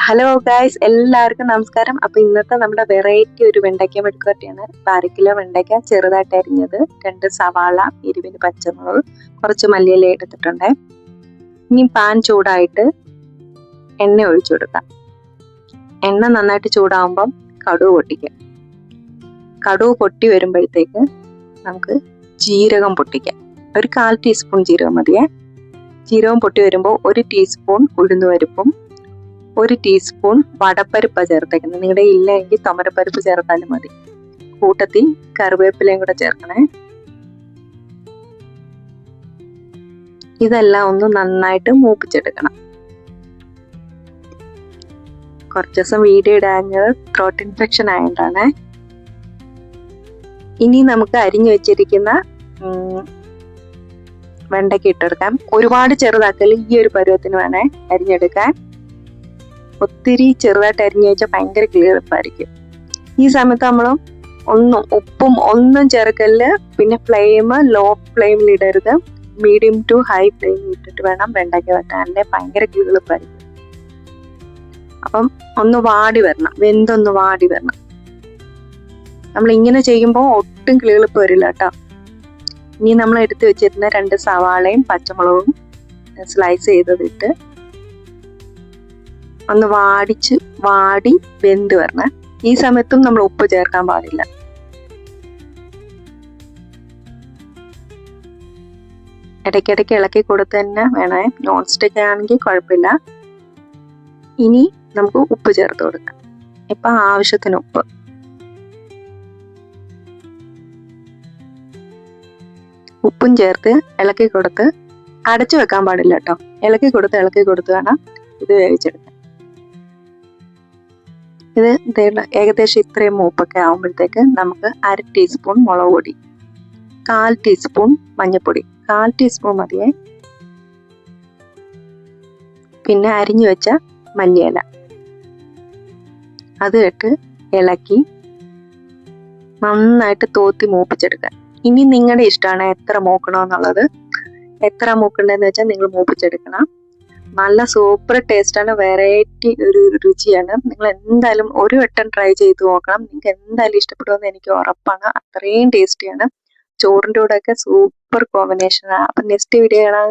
Hello guys എല്ലാവർക്കും നമസ്കാരം. അപ്പൊ ഇന്നത്തെ നമ്മുടെ വെറൈറ്റി ഒരു വെണ്ടയ്ക്ക മെഴുക്കുവരട്ടിയാണ് അര കിലോ വെണ്ടയ്ക്ക ചെറുതായിട്ട് അരിഞ്ഞത്. രണ്ട് സവാള ഇരുവിന് പച്ചമുളക് കുറച്ച് മല്ലിയില എടുത്തിട്ടുണ്ട്. ഇനി പാൻ ചൂടായിട്ട് എണ്ണ ഒഴിച്ചു കൊടുക്കാം. എണ്ണ നന്നായിട്ട് ചൂടാവുമ്പം കടുവ് പൊട്ടിക്കാം. കടുവ് പൊട്ടി വരുമ്പോഴത്തേക്ക് നമുക്ക് ജീരകം പൊട്ടിക്കാം. ഒരു കാൽ ടീസ്പൂൺ ജീരകം മതിയേ. ജീരകം പൊട്ടി വരുമ്പോൾ ഒരു ടീസ്പൂൺ ഉഴുന്നുപരിപ്പും ഒരു ടീസ്പൂൺ വടപ്പരിപ്പ് ചേർത്തേക്കുന്നത്. നിങ്ങളുടെ ഇല്ലെങ്കിൽ തമരപ്പരിപ്പ് ചേർത്താലും മതി. കൂട്ടത്തിൽ കറിവേപ്പിലയും കൂടെ ചേർക്കണേ. ഇതെല്ലാം ഒന്ന് നന്നായിട്ട് മൂപ്പിച്ചെടുക്കണം. കുറച്ച് ദിവസം വീഡിയോ ഇടാഞ്ഞത് ത്രോട്ട് ഇൻഫെക്ഷൻ ആയതുകൊണ്ടാണ് ഇനി നമുക്ക് അരിഞ്ഞു വെച്ചിരിക്കുന്ന വെണ്ടയ്ക്ക് ഇട്ടെടുക്കാം ഒരുപാട് ചെറുതാക്കൽ ഈ ഒരു പരുവത്തിന് വേണേ അരിഞ്ഞെടുക്കാൻ. ഒത്തിരി ചെറുതായിട്ട് അരിഞ്ഞു വെച്ചാൽ ഭയങ്കര ക്ലിയർപ്പായിരിക്കും ഈ സമയത്ത് നമ്മൾ ഒന്നും ഉപ്പും ഒന്നും ചേർക്കൽ പിന്നെ ഫ്ലെയിം ലോ ഫ്ലെയിമിൽ ഇടരുത് മീഡിയം ടു ഹൈ ഫ്ലെയിം ഇട്ടിട്ട് വേണം വെണ്ടയ്ക്ക വെട്ടാൻ. അല്ലെ ഭയങ്കര കിളിപ്പായിരിക്കും അപ്പം ഒന്ന് വാടി വരണം. വെന്തൊന്ന് വാടി വരണം. നമ്മൾ ഇങ്ങനെ ചെയ്യുമ്പോൾ ഒട്ടും കിളികളിപ്പ് വരില്ല കേട്ടോ. ഇനി നമ്മൾ എടുത്തു വെച്ചിരുന്ന രണ്ട് സവാളയും പച്ചമുളകും സ്ലൈസ് ചെയ്തതിട്ട് ഒന്ന് വാടിച്ച് വാടി വെന്ത് വരണം. ഈ സമയത്തും നമ്മൾ ഉപ്പ് ചേർക്കാൻ പാടില്ല. ഇടയ്ക്കിടയ്ക്ക് ഇളക്കി കൊടുത്ത് തന്നെ വേണേ. നോൺ സ്റ്റിക്ക് ആണെങ്കിൽ കുഴപ്പമില്ല. ഇനി നമുക്ക് ഉപ്പ് ചേർത്ത് കൊടുക്കാം. ഇപ്പൊ ആവശ്യത്തിന് ഉപ്പ്. ഉപ്പും ചേർത്ത് ഇളക്കി കൊടുത്ത് അടച്ചു വെക്കാൻ പാടില്ല കേട്ടോ. ഇളക്കി കൊടുത്ത് ഇളക്കി കൊടുത്ത് വേണം ഇത് വേവിച്ചെടുക്കാൻ. ഇത് ഏകദേശം ഇത്രയും മൂപ്പൊക്കെ ആകുമ്പോഴത്തേക്ക് നമുക്ക് അര ടീസ്പൂൺ മുളക് പൊടി കാൽ ടീസ്പൂൺ മഞ്ഞൾപ്പൊടി കാൽ ടീസ്പൂൺ മതിയേ. പിന്നെ അരിഞ്ഞു വെച്ച മല്ലിയില. അത് ഇട്ട് ഇളക്കി നന്നായിട്ട് തോത്തി മൂപ്പിച്ചെടുക്കുക. ഇനി നിങ്ങളുടെ ഇഷ്ടമാണ് എത്ര മൂക്കണമെന്നുള്ളത് എത്ര മൂക്കണ്ടെന്ന് വെച്ചാൽ നിങ്ങൾ മൂപ്പിച്ചെടുക്കണം. നല്ല സൂപ്പർ ടേസ്റ്റാണ് വെറൈറ്റി ഒരു രുചിയാണ്. നിങ്ങൾ എന്തായാലും ഒരു വട്ടം ട്രൈ ചെയ്ത് നോക്കണം. നിങ്ങൾക്ക് എന്തായാലും ഇഷ്ടപ്പെടുമെന്ന് എനിക്ക് ഉറപ്പാണ്. അത്രയും ടേസ്റ്റിയാണ് ചോറിന്റെ കൂടെ ഒക്കെ സൂപ്പർ കോമ്പിനേഷൻ ആണ്. അപ്പം നെക്സ്റ്റ് വീഡിയോ കാണാൻ